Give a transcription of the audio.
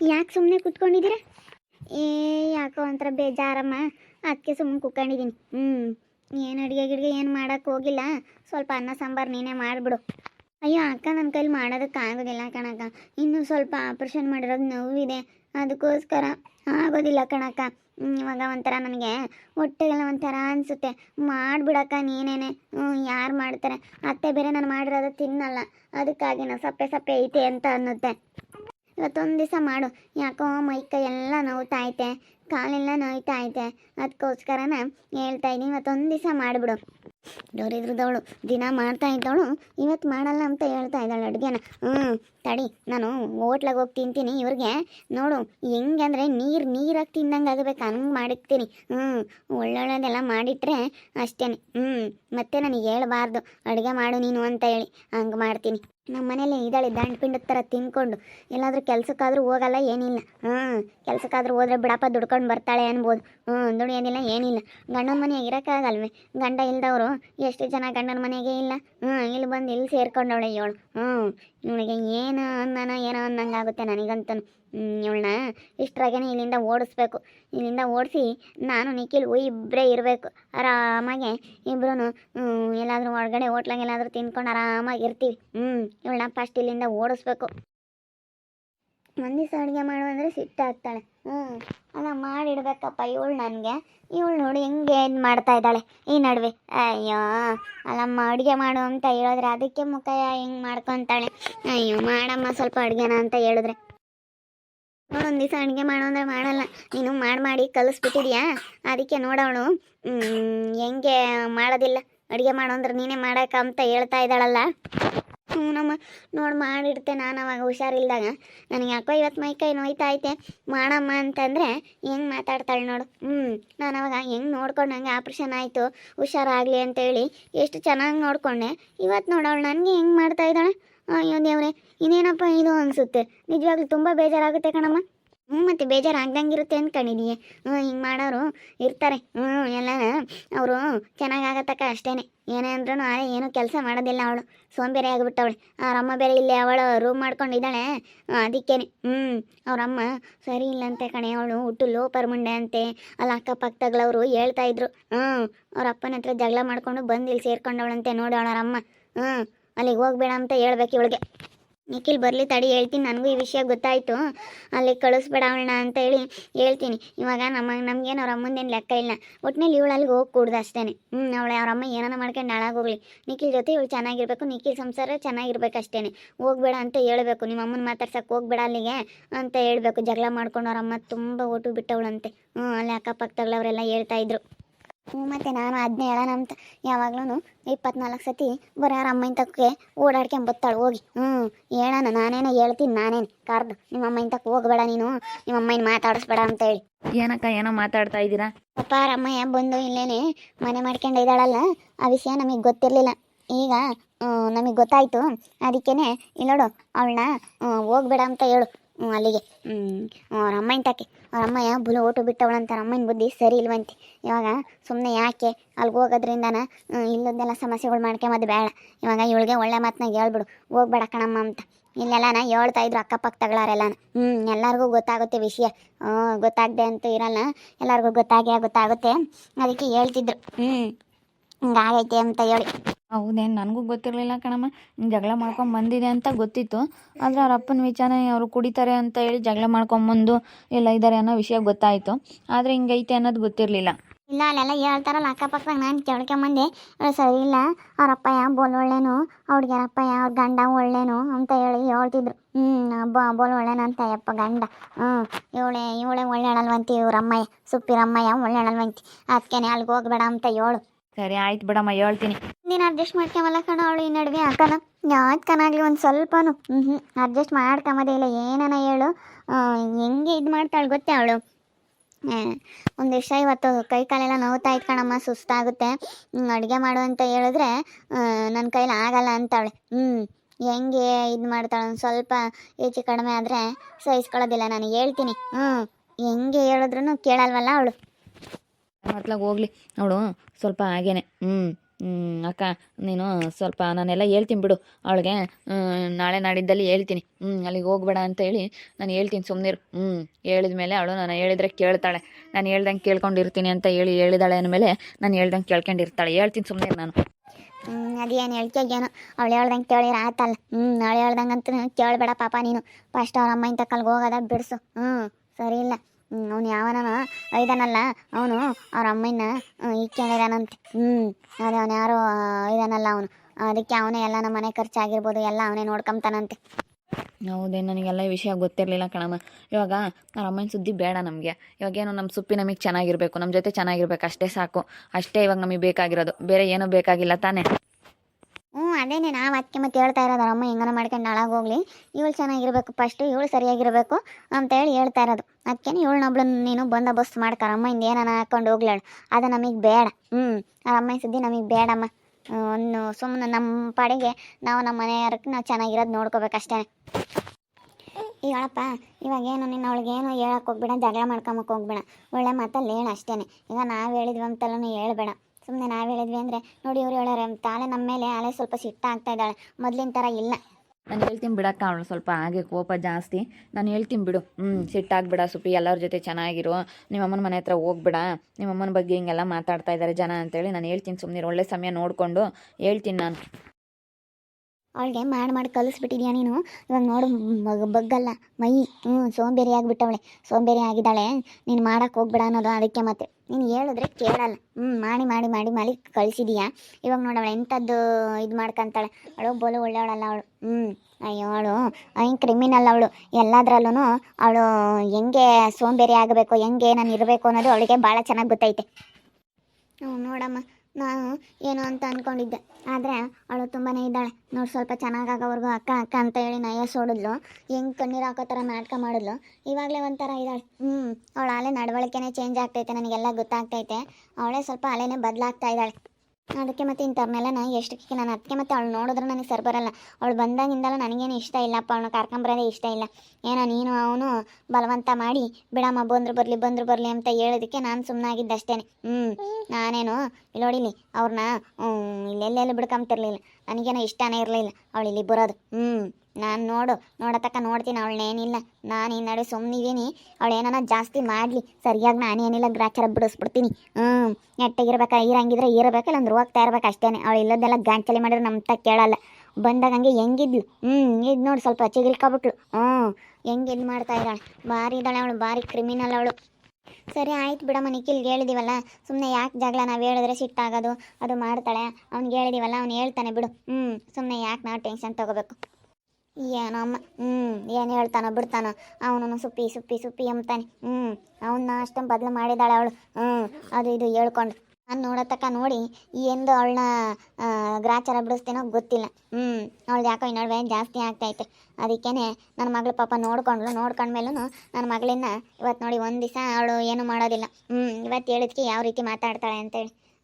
ಯಾಕೆ ಸುಮ್ಮನೆ ಕುತ್ಕೊಂಡಿದ್ದೀರಾ? ಏ, ಯಾಕೋ ಒಂಥರ ಬೇಜಾರಮ್ಮ. ಅದಕ್ಕೆ ಸುಮ್ಮನೆ ಕುತ್ಕೊಂಡಿದ್ದೀನಿ. ಹ್ಞೂ ಏನು ಅಡುಗೆ ಗಿಡಿಗೆ ಏನು ಮಾಡೋಕ್ಕೆ ಹೋಗಿಲ್ಲ. ಸ್ವಲ್ಪ ಅನ್ನ ಸಾಂಬಾರು ನೀನೇ ಮಾಡಿಬಿಡು. ಅಯ್ಯೋ, ಅಕ್ಕ ನನ್ನ ಕೈಲಿ ಮಾಡೋದಕ್ಕೆ ಆಗೋದಿಲ್ಲ ಕಣಕ್ಕ. ಇನ್ನೂ ಸ್ವಲ್ಪ ಆಪ್ರೇಷನ್ ಮಾಡಿರೋದು ನೋವಿದೆ. ಅದಕ್ಕೋಸ್ಕರ ಆಗೋದಿಲ್ಲ ಕಣಕ್ಕ. ಇವಾಗ ಒಂಥರ ನನಗೆ ಹೊಟ್ಟೆಗೆಲ್ಲ ಒಂಥರ ಅನಿಸುತ್ತೆ. ಮಾಡಿಬಿಡಕ್ಕ ನೀನೇನೆ. ಹ್ಞೂ ಯಾರು ಮಾಡ್ತಾರೆ? ಅತ್ತೆ ಬೇರೆ ನಾನು ಮಾಡಿರೋದು ತಿನ್ನಲ್ಲ. ಅದಕ್ಕಾಗಿ ನಾ ಸಪ್ಪೆ ಸಪ್ಪೆ ಐತೆ ಅಂತ ಅನ್ನುತ್ತೆ. ಇವತ್ತೊಂದು ದಿವಸ ಮಾಡು. ಯಾಕೋ ಮೈ ಕೈ ಎಲ್ಲ ನೋವ್ತಾ ಐತೆ. ಕಾಲೆಲ್ಲ ನೋಯ್ತಾ ಐತೆ ಅದಕ್ಕೋಸ್ಕರನ ಹೇಳ್ತಾ ಇದ್ದೀನಿ, ಇವತ್ತೊಂದು ದಿವಸ ಮಾಡಿಬಿಡು. ಡೋರಿದ್ರದವಳು ದಿನ ಮಾಡ್ತಾ ಇದ್ದವಳು ಇವತ್ತು ಮಾಡಲ್ಲ ಅಂತ ಹೇಳ್ತಾ ಇದ್ದಾಳೆ ಅಡುಗೆನ. ಹ್ಞೂ ತಡಿ, ನಾನು ಹೋಟ್ಲಾಗ ಹೋಗಿ ತಿಂತೀನಿ ಇವ್ರಿಗೆ. ನೋಡು, ಹೆಂಗೆ ಅಂದರೆ ನೀರು ನೀರಾಗಿ ತಿಂದಂಗೆ ಆಗಬೇಕು, ಹಂಗೆ ಮಾಡಿರ್ತೀನಿ. ಹ್ಞೂ ಒಳ್ಳೊಳ್ಳೆದೆಲ್ಲ ಮಾಡಿಟ್ರೆ ಅಷ್ಟೇ ಹ್ಞೂ ಮತ್ತೆ ನನಗೆ ಹೇಳಬಾರ್ದು. ಅಡುಗೆ ಮಾಡು ನೀನು ಅಂತ ಹೇಳಿ, ಹಂಗೆ ಮಾಡ್ತೀನಿ. ನಮ್ಮ ಮನೇಲಿ ಇದ್ದಾಳೆ, ದಂಡ ಥರ ತಿನ್ಕೊಂಡು. ಎಲ್ಲಾದರೂ ಕೆಲ್ಸಕ್ಕಾದ್ರೂ ಹೋಗಲ್ಲ, ಏನಿಲ್ಲ. ಹ್ಞೂ ಕೆಲ್ಸಕ್ಕಾದ್ರೂ ಹೋದ್ರೆ ಬಿಡಪ್ಪ ದುಡ್ಕೊಂಡು ಬರ್ತಾಳೆ ಅನ್ಬೋದು. ಹ್ಞೂ ದುಡಿಯೋದಿಲ್ಲ ಏನಿಲ್ಲ ಗಂಡನ ಮನೆಯಾಗ ಇರೋಕ್ಕಾಗಲ್ವೇ? ಗಂಡ ಇಲ್ದವರು ಎಷ್ಟು ಜನ ಗಂಡನ ಮನೆಗೆ ಇಲ್ಲ? ಹ್ಞೂ ಇಲ್ಲಿ ಬಂದು ಇಲ್ಲಿ ಸೇರ್ಕೊಂಡವಳೆ ಇವಳು. ಹ್ಞೂ ಇವಳಿಗೆ ಏನು ಅನ್ನನ, ಏನೋ ಅನ್ನಂಗಾಗುತ್ತೆ ನನಗಂತೂ. ಇವಳನ್ನ ಇಷ್ಟರಾಗೇನೆ ಇಲ್ಲಿಂದ ಓಡಿಸ್ಬೇಕು. ಇಲ್ಲಿಂದ ಓಡಿಸಿ ನಾನು ನಿಖಿಲ್ ಇಬ್ಬರೇ ಇರಬೇಕು. ಆರಾಮಾಗೆ ಇಬ್ಬರೂ ಎಲ್ಲಾದರೂ ಹೊರಗಡೆ ಹೋಟ್ಲಾಗ ಎಲ್ಲಾದರೂ ತಿನ್ಕೊಂಡು ಆರಾಮಾಗಿ ಇರ್ತೀವಿ. ಹ್ಞೂ ಇವಳನ್ನ ಫಸ್ಟ್ ಇಲ್ಲಿಂದ ಓಡಿಸ್ಬೇಕು. ದಿವಸ ಅಡುಗೆ ಮಾಡು ಅಂದರೆ ಸಿಟ್ಟಾಗ್ತಾಳೆ ಹ್ಞೂ ಅಲ್ಲ ಮಾಡಿಡ್ಬೇಕಪ್ಪ ಇವಳು ನನಗೆ. ಇವಳು ನೋಡಿ ಹೆಂಗೆ ಇದು ಮಾಡ್ತಾ ಇದ್ದಾಳೆ. ಈ ನಡುವೆ. ಅಯ್ಯೋ, ಅಲ್ಲಮ್ಮ ಅಡುಗೆ ಮಾಡು ಅಂತ ಹೇಳಿದ್ರೆ ಅದಕ್ಕೆ ಮುಖ ಹೆಂಗೆ ಮಾಡ್ಕೊತಾಳೆ? ಅಯ್ಯೋ, ಮಾಡಮ್ಮ ಸ್ವಲ್ಪ ಅಡುಗೆನ ಅಂತ ಹೇಳಿದ್ರೆ. ನೋಡೊಂದು ದಿವಸ ಅಡುಗೆ ಮಾಡು ಅಂದರೆ ಮಾಡಲ್ಲ. ನೀನು ಮಾಡಿ ಮಾಡಿ ಕಲಿಸ್ಬಿಟ್ಟಿದ್ಯಾ? ಅದಕ್ಕೆ ನೋಡವಳು ಹೆಂಗೆ ಮಾಡೋದಿಲ್ಲ. ಅಡುಗೆ ಮಾಡು ಅಂದ್ರೆ ನೀನೇ ಮಾಡೋಕೆ ಅಂತ ಹೇಳ್ತಾ ಇದ್ದಾಳಲ್ಲ. ಹ್ಞೂ ನಮ್ಮ ನೋಡಿ ಮಾಡಿಡ್ತೆ ನಾನು ಅವಾಗ ಹುಷಾರಿಲ್ದಾಗ. ನನಗೆ ಯಾಕೋ ಇವತ್ತು ಮೈ ಕೈ ನೋಯ್ತಾ ಐತೆ ಮಾಡಮ್ಮ ಅಂತಂದರೆ ಹೆಂಗೆ ಮಾತಾಡ್ತಾಳೆ ನೋಡು. ಹ್ಞೂ ನಾನು ಅವಾಗ ಹೆಂಗೆ ನೋಡ್ಕೊಂಡು ಹಂಗೆ ಆಪ್ರೇಷನ್ ಆಯಿತು, ಹುಷಾರಾಗಲಿ ಅಂತೇಳಿ ಎಷ್ಟು ಚೆನ್ನಾಗಿ ನೋಡಿಕೊಂಡೆ. ಇವತ್ತು ನೋಡವಳು ನನಗೆ ಹೆಂಗೆ ಮಾಡ್ತಾ ಇದ್ದಾಳೆ. ಅಯ್ಯೋ ದೇವ್ರೆ, ಇನ್ನೇನಪ್ಪ ಇದು ಅನಿಸುತ್ತೆ. ನಿಜವಾಗ್ಲೂ ತುಂಬ ಬೇಜಾರಾಗುತ್ತೆ ಕಣಮ್ಮ. ಹ್ಞೂ ಮತ್ತು ಬೇಜಾರು ಆಗ್ದಂಗಿರುತ್ತೆ ಅಂದ್ಕೊಂಡಿದೀಯ ಹ್ಞೂ ಹಿಂಗೆ ಮಾಡೋರು ಇರ್ತಾರೆ. ಹ್ಞೂ ಎಲ್ಲ ಅವರು ಚೆನ್ನಾಗಾಗತ್ತಕ್ಕ ಅಷ್ಟೇ ಏನೇ ಅಂದ್ರೂ ಆ ಏನೂ ಕೆಲಸ ಮಾಡೋದಿಲ್ಲ ಅವಳು. ಸೋಂಬೇರಿ ಆಗಿಬಿಟ್ಟವಳು. ಅವ್ರಮ್ಮ ಬೇರೆ ಇಲ್ಲಿ ಅವಳು ರೂಮ್ ಮಾಡ್ಕೊಂಡಿದ್ದಾಳೆ. ಅದಕ್ಕೇನೆ. ಹ್ಞೂ ಅವರಮ್ಮ ಸರಿ ಅಂತ ಕಣೆ, ಅವಳು ಹುಟ್ಟು ಲೋಪರ್ ಮುಂಡೆ ಅಂತೆ. ಅಲ್ಲಿ ಅಕ್ಕಪಕ್ಕದಗಳವರು ಹೇಳ್ತಾ ಇದ್ರು. ಹ್ಞೂ ಅವ್ರ ಅಪ್ಪನ ಹತ್ರ ಜಗಳ ಮಾಡ್ಕೊಂಡು ಬಂದು ಇಲ್ಲಿ ಸೇರ್ಕೊಂಡವಳಂತೆ ನೋಡಿ ಅಮ್ಮ ಹ್ಞೂ ಅಲ್ಲಿಗೆ ಹೋಗ್ಬೇಡ ಅಂತ ಹೇಳ್ಬೇಕು ಇವಳಿಗೆ. ನಿಖಿಲ್ ಬರಲಿ ತಡಿ, ಹೇಳ್ತೀನಿ, ನನಗೂ ಈ ವಿಷಯ ಗೊತ್ತಾಯಿತು. ಅಲ್ಲಿ ಕಳಿಸ್ಬೇಡ ಅವಳನ್ನ ಅಂತ ಹೇಳಿ ಹೇಳ್ತೀನಿ. ಇವಾಗ ನಮ್ಮ, ನಮಗೇನು ಅವ್ರ ಅಮ್ಮಂದೇನು ಲೆಕ್ಕ ಇಲ್ಲ. ಒಟ್ಟಿನಲ್ಲಿ ಇವಳು ಅಲ್ಲಿಗೆ ಹೋಗಿ ಕೂಡ್ದು ಅಷ್ಟೇ ಹ್ಞೂ ಅವಳೆ ಅವ್ರ ಅಮ್ಮ ಏನಾನ ಮಾಡ್ಕೊಂಡು ಹಾಳಾಗೋಗ್ಲಿ ನಿಖಿಲ್ ಜೊತೆ ಇವಳು ಚೆನ್ನಾಗಿರ್ಬೇಕು, ನಿಖಿಲ್ ಸಂಸಾರ ಚೆನ್ನಾಗಿರ್ಬೇಕು ಅಷ್ಟೇ ಹೋಗ್ಬೇಡ ಅಂತ ಹೇಳಬೇಕು, ನಿಮ್ಮ ಅಮ್ಮನ ಮಾತಾಡ್ಸೋಕೆ ಹೋಗ್ಬೇಡ ಅಲ್ಲಿಗೆ ಅಂತ ಹೇಳ್ಬೇಕು. ಜಗಳ ಮಾಡ್ಕೊಂಡು ಅವ್ರ ಅಮ್ಮ ತುಂಬ ಓಟು ಬಿಟ್ಟವಳಂತೆ. ಹ್ಞೂ ಅಲ್ಲಿ ಹೇಳ್ತಾ ಇದ್ರು. ಹ್ಞೂ ಮತ್ತೆ ನಾನು ಅದನ್ನೇ ಹೇಳೋಣ ಅಂತ. ಯಾವಾಗ್ಲೂ ಇಪ್ಪತ್ನಾಲ್ಕು ಸತಿ ಬರೋ ಅಮ್ಮ ಅಮ್ಮನ ತಕ್ಕೆ ಓಡಾಡ್ಕೊಂಬತ್ತಾಳು ಹೋಗಿ. ಹ್ಞೂ ಹೇಳೋಣ ನಾನೇನೇ ಹೇಳ್ತೀನಿ ನಾನೇನು. ಕಾರ್ದು ನಿಮ್ಮ ಅಮ್ಮನ ತಕ್ಕ ಹೋಗಬೇಡ ನೀನು ನಿಮ್ಮ ಅಮ್ಮನ ಮಾತಾಡಿಸ್ಬೇಡ ಅಂತ ಹೇಳಿ. ಏನಕ್ಕ ಏನೋ ಮಾತಾಡ್ತಾ ಇದ್ದೀರಾ? ಪಪ್ಪ ರಮ್ಮಯ್ಯ ಬಂದು ಇಲ್ಲೇನೆ ಮನೆ ಮಾಡ್ಕೊಂಡು ಇದ್ದಾಳಲ್ಲ ಆ ವಿಷಯ ನಮಗೆ ಗೊತ್ತಿರಲಿಲ್ಲ. ಈಗ ನಮಗೆ ಗೊತ್ತಾಯ್ತು. ಅದಕ್ಕೇನೆ ಇಲ್ಲೋಡು ಅವಳನ್ನ ಹೋಗ್ಬೇಡ ಅಂತ ಹೇಳು. ಅಲ್ಲಿಗೆ. ಅವ್ರ ಅಮ್ಮನ ತಕ್ಕೆ ಅವ್ರ ಅಮ್ಮಯ್ಯ ಬುಲು ಓಟು ಬಿಟ್ಟವಳಂತ ಅಮ್ಮನ ಬುದ್ಧಿ ಸರಿ ಇಲ್ವಂತೆ. ಇವಾಗ ಸುಮ್ಮನೆ ಯಾಕೆ ಅಲ್ಲಿಗೆ ಹೋಗೋದ್ರಿಂದನ ಇಲ್ಲದೆಲ್ಲ ಸಮಸ್ಯೆಗಳು ಮಾಡ್ಕೊಂಬದು ಬೇಡ. ಇವಾಗ ಇವಳಿಗೆ ಒಳ್ಳೆ ಮಾತನಾಗ ಹೇಳ್ಬಿಡು. ಹೋಗ್ಬೇಡ ಕಣಮ್ಮ ಅಂತ. ಇಲ್ಲೆಲ್ಲನ ಹೇಳ್ತಾ ಇದ್ರು ಅಕ್ಕಪಕ್ಕ ಅಕ್ಕಪಕ್ಕದಗಳಾರೆಲ್ಲನ ಹ್ಞೂ ಎಲ್ಲರಿಗೂ ಗೊತ್ತಾಗುತ್ತೆ ವಿಷಯ. ಗೊತ್ತಾಗದೆ ಅಂತೂ ಇರಲ್ಲ. ಎಲ್ಲರಿಗೂ ಗೊತ್ತಾಗೇ ಗೊತ್ತಾಗುತ್ತೆ. ಅದಕ್ಕೆ ಹೇಳ್ತಿದ್ರು. ಹ್ಞೂ ಹಿಂಗಾಗೈತೆ ಅಂತ ಹೇಳಿ. ಹೌದೇನು ನನಗೂ ಗೊತ್ತಿರಲಿಲ್ಲ ಕಣಮ್ಮ. ಜಗಳ ಮಾಡ್ಕೊಂಡು ಬಂದಿದೆ ಅಂತ ಗೊತ್ತಿತ್ತು. ಆದರೆ ಅವ್ರ ಅಪ್ಪನ ವಿಚಾರ ಅವರು ಕುಡಿತಾರೆ ಅಂತ ಹೇಳಿ ಜಗಳ ಮಾಡ್ಕೊಂಬಂದು ಎಲ್ಲ ಇದ್ದಾರೆ ಅನ್ನೋ ವಿಷಯ ಗೊತ್ತಾಯಿತು. ಆದರೆ ಹಿಂಗೈತೆ ಅನ್ನೋದು ಗೊತ್ತಿರಲಿಲ್ಲ. ಇಲ್ಲ, ಅಲ್ಲೆಲ್ಲ ಹೇಳ್ತಾರಲ್ಲ, ಅಕ್ಕಪಕ್ಕದಾಗ ನಾನು ಕೇಳ್ಕೊಂಬಂದೆ ಸರಿ ಇಲ್ಲ, ಅವ್ರ ಅಪ್ಪಯ್ಯ ಬೋಲ್ ಒಳ್ಳೇನು ಅವ್ರಿಗೆ ಅವ್ರ ಗಂಡ ಒಳ್ಳೇನು ಅಂತ ಹೇಳಿ ಹೇಳ್ತಿದ್ರು. ಹ್ಞೂ ಬೋಲ್ ಒಳ್ಳೇನು ಅಂತ, ಯಪ್ಪ ಗಂಡ. ಹ್ಞೂ ಇವಳೆ ಇವಳೆ ಒಳ್ಳೆಯಳಲ್ವಂತಿ ಇವ್ರ ಅಮ್ಮಯ್ಯ ಸುಪ್ಪಿರಮ್ಮಯ್ಯ ಒಳ್ಳೆಯಳಲ್ವಂತಿ ಅದಕ್ಕೇನೆ ಅಲ್ಲಿಗೆ ಹೋಗ್ಬೇಡ ಅಂತ ಹೇಳು. ಸರಿ, ಆಯ್ತು ಬಿಡಮ್ಮ, ಹೇಳ್ತೀನಿ. ನೀನು ಅಡ್ಜಸ್ಟ್ ಮಾಡ್ಕೊಂಬಲ್ಲ ಕಣ ಅವಳು, ಈ ನಡುವೆ ಅಕ್ಕನ. ಕಣಾಗ್ಲಿ ಒಂದು ಸ್ವಲ್ಪನು. ಹ್ಞೂ ಹ್ಞೂ ಅಡ್ಜಸ್ಟ್ ಮಾಡ್ಕೊಂಬೋದೇ ಇಲ್ಲ, ಏನನ ಹೇಳು. ಹೆಂಗೆ ಇದು ಮಾಡ್ತಾಳೆ ಗೊತ್ತೇ ಅವಳು? ಒಂದು ವಿಷ ಇವತ್ತು ಕೈ ಕಾಲೆಲ್ಲ ನೋವ್ತಾ ಇತ್ತು ಕಣಮ್ಮ, ಸುಸ್ತಾಗುತ್ತೆ. ಅಡುಗೆ ಮಾಡು ಅಂತ ಹೇಳಿದ್ರೆ ನನ್ನ ಕೈಲಿ ಆಗಲ್ಲ ಅಂತಾಳೆ ಹ್ಞೂ ಹೆಂಗೆ ಇದು ಮಾಡ್ತಾಳೆ ಒಂದು ಸ್ವಲ್ಪ ಹೆಚ್ಚು ಕಡಿಮೆ ಆದರೆ ಸಹಿಸ್ಕೊಳ್ಳೋದಿಲ್ಲ, ನಾನು ಹೇಳ್ತೀನಿ. ಹ್ಞೂ ಹೆಂಗೆ ಹೇಳಿದ್ರು ಕೇಳಲ್ವಲ್ಲ ಅವಳು. ಮೊದ್ಲಾಗ ಹೋಗ್ಲಿ. ಅವಳು ಸ್ವಲ್ಪ ಹಾಗೇನೆ. ಹ್ಞೂ ಅಕ್ಕ, ನೀನು ಸ್ವಲ್ಪ ನಾನೆಲ್ಲ ಹೇಳ್ತೀನಿ ಬಿಡು. ಅವಳಿಗೆ ನಾಳೆ ನಾಡಿದ್ದಲ್ಲಿ ಹೇಳ್ತೀನಿ. ಹ್ಞೂ ಅಲ್ಲಿಗೆ ಹೋಗ್ಬೇಡ ಅಂತ ಹೇಳಿ ನಾನು ಹೇಳ್ತೀನಿ ಸುಮ್ಮನಿರು ಹ್ಞೂ ಹೇಳಿದ ಮೇಲೆ ಅವಳು ನಾನು ಹೇಳಿದ್ರೆ ಕೇಳ್ತಾಳೆ. ನಾನು ಹೇಳ್ದಂಗೆ ಕೇಳ್ಕೊಂಡಿರ್ತೀನಿ ಅಂತ ಹೇಳಿ ಹೇಳಿದಾಳೆ ಅಂದಮೇಲೆ ನಾನು ಹೇಳ್ದಂಗೆ ಕೇಳ್ಕೊಂಡಿರ್ತಾಳೆ. ಹೇಳ್ತೀನಿ ಸುಮ್ಮನಿರು ನಾನು. ಹ್ಞೂ ಅದೇನು ಹೇಳ್ಕೆಗೇನು ಅವಳು ಹೇಳ್ದಂಗೆ ಕೇಳಿರ ಆತಲ್ಲ. ಹ್ಞೂ ಅವಳು ಹೇಳ್ದಂಗೆ ಅಂತ ಕೇಳಬೇಡ ಪಾಪ ನೀನು. ಫಸ್ಟ್ ಅವ್ರ ಅಮ್ಮ ಇಂಥ ಕಲ್ಗೆ ಹೋಗೋದ ಬಿಡಿಸು. ಹ್ಞೂ ಸರಿ ಇಲ್ಲ. ಅವ್ನು ಯಾವನ ಇದಾನಲ್ಲ ಅವನು ಅವ್ರ ಅಮ್ಮನ್ನ ಇಕ್ಕೊಂಡಿದಾನಂತೆ ಹ್ಞೂ ಅದೇ ಅವನು ಯಾರು ಇದಾನಲ್ಲ ಅವನು. ಅದಕ್ಕೆ ಅವನೇ ಎಲ್ಲ ನಮ್ಮ ಮನೆ ಖರ್ಚಾಗಿರ್ಬೋದು, ಎಲ್ಲ ಅವನೇ ನೋಡ್ಕೊಂತಾನಂತೆ ಹೌದೇ, ನನಗೆಲ್ಲ ಈ ವಿಷಯ ಗೊತ್ತಿರಲಿಲ್ಲ ಕಣಮ್ಮ. ಇವಾಗ ಅವ್ರ ಅಮ್ಮನ ಸುದ್ದಿ ಬೇಡ ನಮಗೆ. ಇವಾಗೇನು ನಮ್ಮ ಸುಪ್ಪಿ ನಮಗೆ ಚೆನ್ನಾಗಿರಬೇಕು ನಮ್ಮ ಜೊತೆ ಚೆನ್ನಾಗಿರ್ಬೇಕು, ಅಷ್ಟೇ ಸಾಕು. ಅಷ್ಟೇ ಇವಾಗ ನಮಗೆ ಬೇಕಾಗಿರೋದು. ಬೇರೆ ಏನೂ ಬೇಕಾಗಿಲ್ಲ ತಾನೇ? ಅದೇನೆ ನಾವು ಅದಕ್ಕೆ ಮತ್ತೆ ಹೇಳ್ತಾ ಇರೋದು ಅಮ್ಮ ಹೆಂಗನ ಮಾಡ್ಕೊಂಡು ನಾಳಾಗ ಹೋಗ್ಲಿ. ಇವಳು ಚೆನ್ನಾಗಿರ್ಬೇಕು ಫಸ್ಟ್ ಇವಳು ಸರಿಯಾಗಿರಬೇಕು ಅಂತ ಹೇಳಿ ಹೇಳ್ತಾ ಇರೋದು. ಅದಕ್ಕೆ ಇವಳನ್ನೊಬ್ಳು ನೀನು ಬಂದೋಬಸ್ತ್ ಇಂದ ಏನಾನ ಹಾಕೊಂಡು ಹೋಗ್ಲಾಳು. ಅದು ನಮಗೆ ಬೇಡ. ಹ್ಞೂ ಅಮ್ಮ ಸುದ್ದಿ ನಮಗೆ ಬೇಡಮ್ಮ ಒಂದು ಸುಮ್ಮನೆ ನಮ್ಮ ಪಾಡಿಗೆ ನಾವು ನಮ್ಮ ಮನೆಯವ್ರಕ್ಕೆ ನಾವು ಚೆನ್ನಾಗಿರೋದು ನೋಡ್ಕೋಬೇಕಷ್ಟೇ ಈಗ ಹೇಳಪ್ಪ, ಇವಾಗ ಏನು ನಿನ್ನ ಅವಳಿಗೆ ಏನು ಹೇಳಕ್ಕೆ ಹೋಗ್ಬೇಡ, ಜಗಳ ಮಾಡ್ಕೊಂಬಕ್ಕೆ ಹೋಗ್ಬೇಡ. ಒಳ್ಳೆ ಮಾತಲ್ಲಿ ಹೇಳು ಅಷ್ಟೇ ಈಗ ನಾವು ಹೇಳಿದ್ವಿ ಅಂತಲ್ಲೂ ಹೇಳ್ಬೇಡ. ಸುಮ್ಮನೆ ನಾವು ಹೇಳಿದ್ವಿ ಅಂದರೆ ನೋಡಿ ಇವ್ರು ಹೇಳಾರೆ, ತಾಳೆ ನಮ್ಮ ಮೇಲೆ ಆಳೆ ಸ್ವಲ್ಪ ಸಿಟ್ಟಾಗ್ತಾ ಇದ್ದಾಳೆ. ಮೊದಲಿನ ಥರ ಇಲ್ಲ. ನಾನು ಹೇಳ್ತೀನಿ ಬಿಡಕ್ಕ ಅವಳು ಸ್ವಲ್ಪ ಹಾಗೆ ಕೋಪ ಜಾಸ್ತಿ. ನಾನು ಹೇಳ್ತೀನಿ ಬಿಡು. ಹ್ಞೂ ಸಿಟ್ಟಾಗ್ಬಿಡ ಸುಪಿ ಎಲ್ಲರ ಜೊತೆ ಚೆನ್ನಾಗಿರು. ನಿಮ್ಮಮ್ಮನ ಮನೆ ಹತ್ರ ಹೋಗ್ಬೇಡ. ನಿಮ್ಮಮ್ಮನ ಬಗ್ಗೆ ಹಿಂಗೆಲ್ಲ ಮಾತಾಡ್ತಾ ಇದ್ದಾರೆ ಜನ ಅಂತೇಳಿ ನಾನು ಹೇಳ್ತೀನಿ ಸುಮ್ಮನೆ ಒಳ್ಳೆ ಸಮಯ ನೋಡಿಕೊಂಡು ಹೇಳ್ತೀನಿ ನಾನು. ಅವಳಿಗೆ ಮಾಡಿ ಮಾಡಿ ಕಲಿಸ್ಬಿಟ್ಟಿದ್ಯಾ ನೀನು? ಇವಾಗ ನೋಡು ಮಗ ಬಗ್ಗಲ್ಲ, ಮೈ, ಹ್ಞೂ, ಸೋಂಬೇರಿ ಆಗಿಬಿಟ್ಟವಳೆ, ಸೋಂಬೇರಿ ಆಗಿದ್ದಾಳೆ. ನೀನು ಮಾಡಕ್ಕೆ ಹೋಗ್ಬೇಡ ಅನ್ನೋದು ಅದಕ್ಕೆ ಮತ್ತೆ. ನೀನು ಹೇಳಿದ್ರೆ ಕೇಳಲ್ಲ. ಹ್ಞೂ ಮಾಡಿ ಮಾಡಿ ಮಾಡಿ ಮಾಡಿ ಕಳಿಸಿದೀಯಾ? ಇವಾಗ ನೋಡವಳೆ ಎಂಥದ್ದು ಇದು ಮಾಡ್ಕೊಂತಾಳೆ. ಅವಳು ಬೋಲು ಒಳ್ಳೆಯವಳಲ್ಲ ಅವಳು. ಹ್ಞೂ ಅಯ್ಯೋ, ಅವಳು ಹಿಂಗೆ ಕ್ರಿಮಿನಲ್ ಅವಳು. ಎಲ್ಲದರಲ್ಲೂ ಅವಳು ಹೆಂಗೆ ಸೋಂಬೇರಿ ಆಗಬೇಕು, ಹೆಂಗೆ ನಾನು ಇರಬೇಕು ಅನ್ನೋದು ಅವಳಿಗೆ ಭಾಳ ಚೆನ್ನಾಗಿ ಗೊತ್ತೈತೆ. ಹ್ಞೂ, ನೋಡಮ್ಮ. ನಾನು ಏನು ಅಂತ ಅಂದ್ಕೊಂಡಿದ್ದೆ ಆದರೆ ಅವಳು ತುಂಬಾ ಇದ್ದಾಳೆ. ನೋಡಿ ಸ್ವಲ್ಪ ಚೆನ್ನಾಗಾಗೋವರೆಗೂ ಅಕ್ಕ ಅಕ್ಕ ಅಂತ ಹೇಳಿ ನಯ ಸೋಡಿದ್ಲು. ಹೆಂಗೆ ಕಣ್ಣೀರು ಹಾಕೋ ಥರ ನಾಟಕ ಮಾಡಿದ್ಲು. ಇವಾಗಲೇ ಒಂಥರ ಇದ್ದಾಳೆ. ಹ್ಞೂ ಅವಳ ಅಲೆ ನಡವಳಿಕೆನೇ ಚೇಂಜ್ ಆಗ್ತೈತೆ, ನನಗೆಲ್ಲ ಗೊತ್ತಾಗ್ತೈತೆ. ಅವಳೇ ಸ್ವಲ್ಪ ಅಲೆನೇ ಬದಲಾಗ್ತಾ ಇದ್ದಾಳೆ. ಅದಕ್ಕೆ ಮತ್ತೆ ಇಂಥವ್ರನ್ನೆಲ್ಲ ನಾನು ಎಷ್ಟಕ್ಕೆ ನಾನು, ಅದಕ್ಕೆ ಮತ್ತೆ ಅವಳು ನೋಡಿದ್ರೆ ನನಗೆ ಸರ್ ಬರಲ್ಲ. ಅವಳು ಬಂದಾಗಿಂದಲ್ಲ ನನಗೇನು ಇಷ್ಟ ಇಲ್ಲಪ್ಪ ಅವನು ಕರ್ಕೊಂಬರೋದೇ ಇಷ್ಟ ಇಲ್ಲ. ಏನೋ ನೀನು ಅವನು ಬಲವಂತ ಮಾಡಿ, ಬಿಡಮ್ಮ, ಬಂದ್ರು ಬರಲಿ ಬಂದ್ರು ಬರಲಿ ಅಂತ ಹೇಳೋದಕ್ಕೆ ನಾನು ಸುಮ್ಮನಾಗಿದ್ದಷ್ಟೇ ಹ್ಞೂ ನಾನೇನು ಇಲ್ಲಿ ನೋಡಿಲಿ ಅವ್ರನ್ನ ಇಲ್ಲೆಲ್ಲೆಲ್ಲಿ ಬಿಡ್ಕೊಂತಿರ್ಲಿಲ್ಲ ನನಗೇನೋ ಇಷ್ಟನೇ ಇರಲಿಲ್ಲ ಅವಳು ಇಲ್ಲಿ ಬರೋದು. ಹ್ಞೂ ನಾನು ನೋಡು, ನೋಡತಕ್ಕ ನೋಡ್ತೀನಿ ಅವಳನ್ನೇನಿಲ್ಲ ನಾನು ಈ ನಡೆ ಸುಮ್ಮನಿದ್ದೀನಿ ಅವಳೇನ ಜಾಸ್ತಿ ಮಾಡಲಿ. ಸರಿಯಾಗಿ ನಾನೇನಿಲ್ಲ ಗ್ರಾಚಾರ ಬಿಡಿಸ್ಬಿಡ್ತೀನಿ. ಹ್ಞೂ ನೆಟ್ಟಗಿರ್ಬೇಕಾ, ಇರಂಗಿದ್ರೆ ಇರಬೇಕಲ್ಲ ಅಂದ್ರೆ ಹೋಗ್ತಾ ಇರ್ಬೇಕು ಅಷ್ಟೇ. ಅವಳು ಇಲ್ಲದೆಲ್ಲ ಗಾಂಚಲಿ ಮಾಡಿದ್ರೆ ನಮ್ಮ ತ ಕೇಳಲ್ಲ. ಬಂದಾಗ ಹಂಗೆ ಹೆಂಗಿದ್ಲು? ಹ್ಞೂ ಇದು ನೋಡಿ ಸ್ವಲ್ಪ ಚಿಗಿಲ್ಕೊಬಿಟ್ಲು. ಹ್ಞೂ ಹೆಂಗೆ ಇದು ಮಾಡ್ತಾ ಇದ್ದಾಳೆ? ಭಾರಿ ಇದ್ದಾಳೆ ಅವಳು, ಭಾರಿ ಕ್ರಿಮಿನಲ್ ಅವಳು. ಸರಿ, ಆಯ್ತು ಬಿಡಮ್ಮ ನಿಖಿಲ್ಗೆ ಹೇಳಿದೀವಲ್ಲ. ಸುಮ್ಮನೆ ಯಾಕೆ ಜಗಳ ನಾವು ಹೇಳಿದ್ರೆ ಸಿಟ್ಟಾಗೋದು ಅದು ಮಾಡ್ತಾಳೆ. ಅವ್ನಿಗೆ ಹೇಳಿದೀವಲ್ಲ, ಅವ್ನು ಹೇಳ್ತಾನೆ ಬಿಡು. ಹ್ಞೂ ಸುಮ್ಮನೆ ಯಾಕೆ ನಾವು ಟೆನ್ಷನ್ ತೊಗೋಬೇಕು? ಏನೋ ಅಮ್ಮ. ಹ್ಞೂ ಏನು ಹೇಳ್ತಾನೋ ಬಿಡ್ತಾನೋ. ಅವನನ್ನು ಸುಪ್ಪಿ ಸುಪ್ಪಿ ಸುಪ್ಪಿ ಅಂತಾನೆ ಹ್ಞೂ ಅವನ್ನ ಅಷ್ಟೊಂದು ಬದಲು ಮಾಡಿದಾಳೆ ಅವಳು. ಹ್ಞೂ ಅದು ಇದು ಹೇಳ್ಕೊಂಡು. ನಾನು ನೋಡತಕ್ಕ ನೋಡಿ ಎಂದು ಅವಳನ್ನ ಗ್ರಾಚಾರ ಬಿಡಿಸ್ತೀನೋ ಗೊತ್ತಿಲ್ಲ. ಹ್ಞೂ ಅವಳು ಯಾಕೋ ಈ ನಡುವೆ ಜಾಸ್ತಿ ಆಗ್ತೈತೆ. ಅದಕ್ಕೇ ನನ್ನ ಮಗಳು ಪಾಪ ನೋಡ್ಕೊಂಡ್ಳು. ನೋಡ್ಕೊಂಡ ಮೇಲೂ ನನ್ನ ಮಗಳನ್ನ ಇವತ್ತು ನೋಡಿ ಒಂದು ದಿವಸ ಅವಳು ಏನು ಮಾಡೋದಿಲ್ಲ. ಹ್ಞೂ ಇವತ್ತು ಹೇಳಿದ್ಕೆ ಯಾವ ರೀತಿ ಮಾತಾಡ್ತಾಳೆ ಅಂತೇಳಿ.